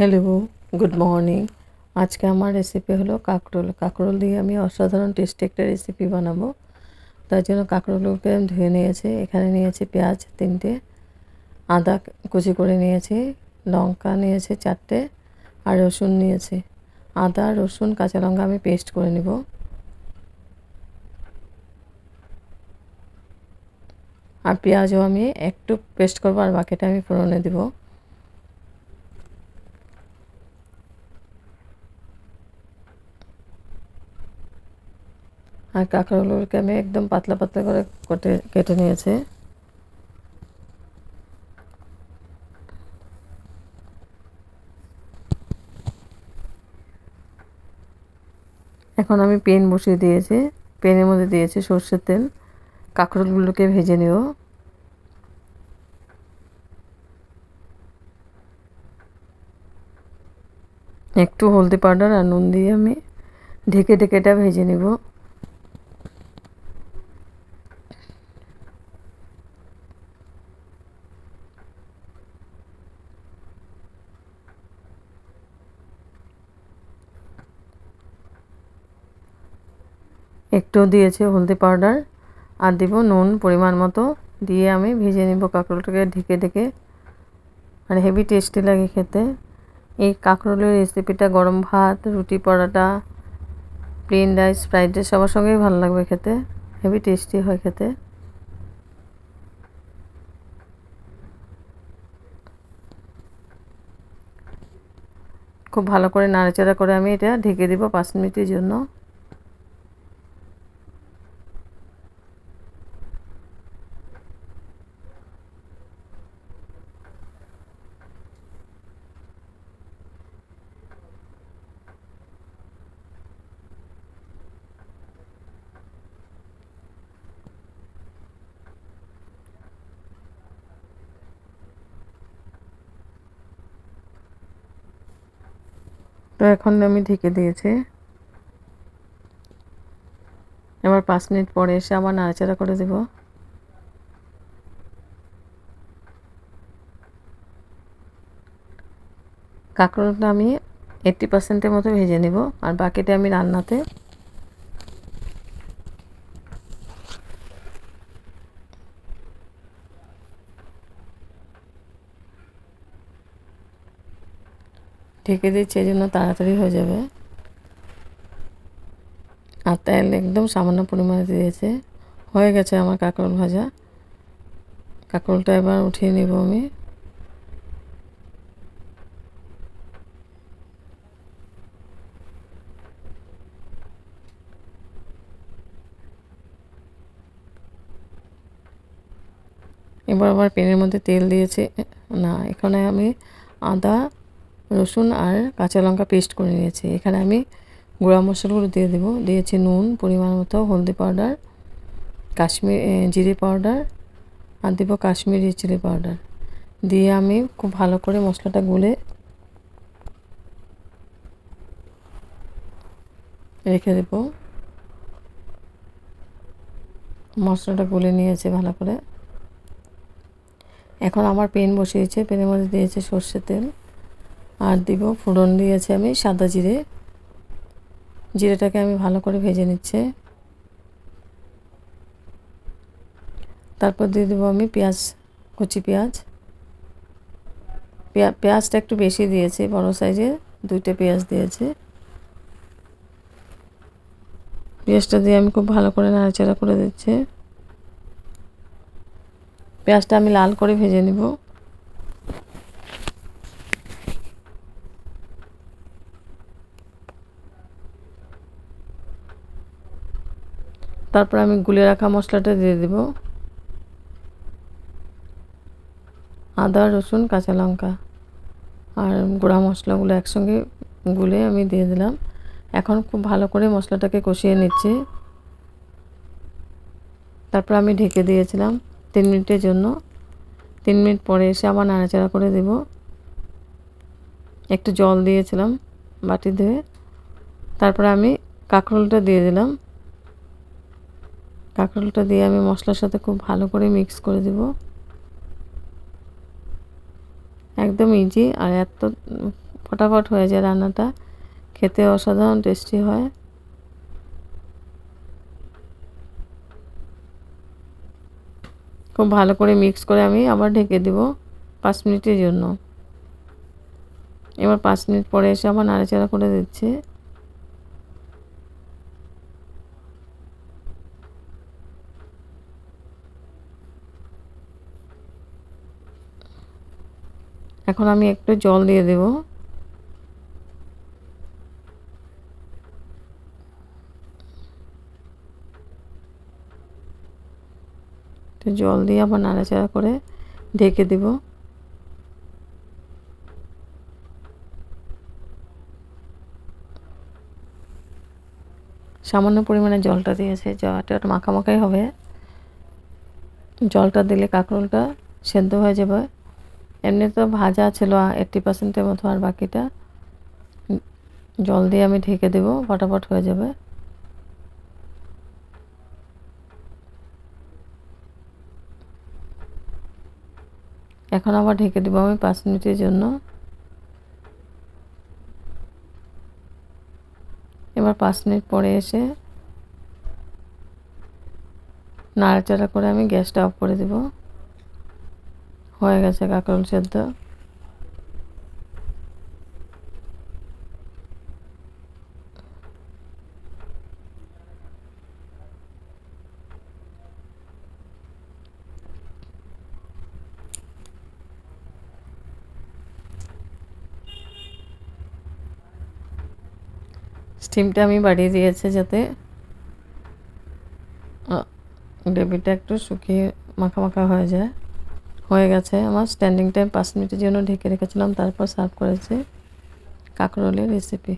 Hello, good morning. আজকে আমার recipe হলো কাঁকরোল। কাঁকরোল দিয়ে আমি অসাধারণ টেস্টি একটা রেসিপি বানাবো। তার জন্য কাঁকরোলগুলোকে আমি ধুয়ে নিয়েছি। এখানে নিয়েছি পেঁয়াজ তিনটে, আদা কুচি করে নিয়েছি, লঙ্কা নিয়েছি চারটে, আর রসুন নিয়েছি। আদা, রসুন, কাঁচা লঙ্কা আমি পেস্ট করে নিব। আর পেঁয়াজও আমি একটু পেস্ট করব, আর বাকিটা আমি ফোড়নে দেবো। আর কাঁকড়াগুলোকে আমি একদম পাতলা পাতলা করে কেটে কেটে নিয়েছি। এখন আমি পেন বসিয়ে দিয়েছি। পেনের মধ্যে দিয়েছি সর্ষের তেল। কাঁকরোলগুলোকে ভেজে নিও। একটু হলদি পাউডার আর নুন দিয়ে আমি ঢেকে ঢেকে এটা ভেজে নিব। একটু দিয়েছে হলদি পাউডার। আর দিব নুন পরিমাণ মতো। দিয়ে আমি ভেজে নিব কাঁকরোলটাকে ঢেকে ঢেকে। আর হেভি টেস্টি লাগে খেতে। এই কাঁকরোলের রেসিপিটা গরম ভাত, রুটি paratha plain rice fried rice সবার সঙ্গেই ভালো লাগবে খেতে। হেভি টেস্টি হয় খেতে। খুব ভালো করে নাড়াচাড়া করে আমি এটা ঢেকে দিব পাঁচ মিনিটের জন্য। তো এখন আমি ঢেকে দিয়েছি। এবার পাঁচ মিনিট পরে এসে আবার নাড়াচাড়া করে দেব। কাঁকড়টা আমি এইট্টি পার্সেন্টের মতো ভেজে নেব, আর বাকিটা আমি রান্নাতে ঢেকে দিচ্ছি, এই জন্য তাড়াতাড়ি হয়ে যাবে। আর তেল একদম সামান্য পরিমাণে দিয়েছে। হয়ে গেছে আমার কাঁকরোল ভাজা। কাঁকরোলটা এবার উঠিয়ে নিব আমি। এবার আবার পেনের মধ্যে তেল দিয়েছি। না, এখানে আমি আদা রসুন আর কাঁচা লঙ্কা পেস্ট করে নিয়েছি। এখানে আমি গুঁড়া মশলাগুলো দিয়ে দেবো। দিয়েছি নুন, পরিমাণ মতো হলদি পাউডার, কাশ্মীর জিরে পাউডার, আর দেবো কাশ্মীরি চিলি পাউডার। দিয়ে আমি খুব ভালো করে মশলাটা গুলে রেখে দেবো। মশলাটা গুলে নিয়েছে ভালো করে। এখন আমার পেন বসিয়েছে। পেনের মধ্যে দিয়েছে সর্ষের তেল। আর দিব ফোড়ন দিয়েছি আমি সাদা জিরে। জিরেটাকে আমি ভালো করে ভেজে নিচ্ছে। তারপর দিয়ে দেবো আমি পেঁয়াজ, কুচি পেঁয়াজ। পেঁয়াজটা একটু বেশি দিয়েছে, বড় সাইজের দুইটা পেঁয়াজ দিয়েছে। পেঁয়াজটা দিয়ে আমি খুব ভালো করে নাড়াচাড়া করে দিচ্ছি। পেঁয়াজটা আমি লাল করে ভেজে নিব। তারপর আমি গুলে রাখা মশলাটা দিয়ে দেব। আদা, রসুন, কাঁচা লঙ্কা আর গুঁড়া মশলাগুলো একসঙ্গে গুলে আমি দিয়ে দিলাম। এখন খুব ভালো করে মশলাটাকে কষিয়ে নিচ্ছি। তারপর আমি ঢেকে দিয়েছিলাম তিন মিনিটের জন্য। তিন মিনিট পরে এসে আবার নাড়াচাড়া করে দেব। একটু জল দিয়েছিলাম বাটি ধুয়ে। তারপরে আমি কাঁকরোলটা দিয়ে দিলাম। কাঁকরোলটা দিয়ে আমি মশলার সাথে খুব ভালো করে মিক্স করে দেব। একদম ইজি আর এত ফটাফট হয়ে যায় রান্নাটা। খেতে অসাধারণ টেস্টি হয়। খুব ভালো করে মিক্স করে আমি আবার ঢেকে দেব পাঁচ মিনিটের জন্য। এবার পাঁচ মিনিট পরে এসে আবার নাড়াচাড়া করে দিচ্ছি। এখন আমি একটু জল দিয়ে দেব। জল দিয়ে আবার নাড়াচাড়া করে ঢেকে দেব। সামান্য পরিমাণে জলটা দিয়েছে, জলটা মাখামাখাই হবে। জলটা দিলে কাঁকরোলটা সেদ্ধ হয়ে যাবে। এমনি তো ভাজা ছিল এইট্টি পার্সেন্টের মতো আর বাকিটা। জল দিয়ে আমি ঢেকে দেব, ফটাফট হয়ে যাবে। এখন আবার ঢেকে দেবো আমি পাঁচ মিনিটের জন্য। এবার পাঁচ মিনিট পরে এসে নাড়াচাড়া করে আমি গ্যাসটা অফ করে দেবো। হয়ে গেছে কাঁকরোল সেদ্ধ। স্টিমটা আমি বাড়িয়ে দিয়েছি যাতে গ্রেভিটা একটু শুকিয়ে মাখা মাখা হয়ে যায়। হয়ে গেছে। আমার স্ট্যান্ডিং টাইম পাঁচ মিনিটের জন্য ঢেকে রেখেছিলাম, তারপর সার্ভ করেছি কাঁকরোলের রেসিপি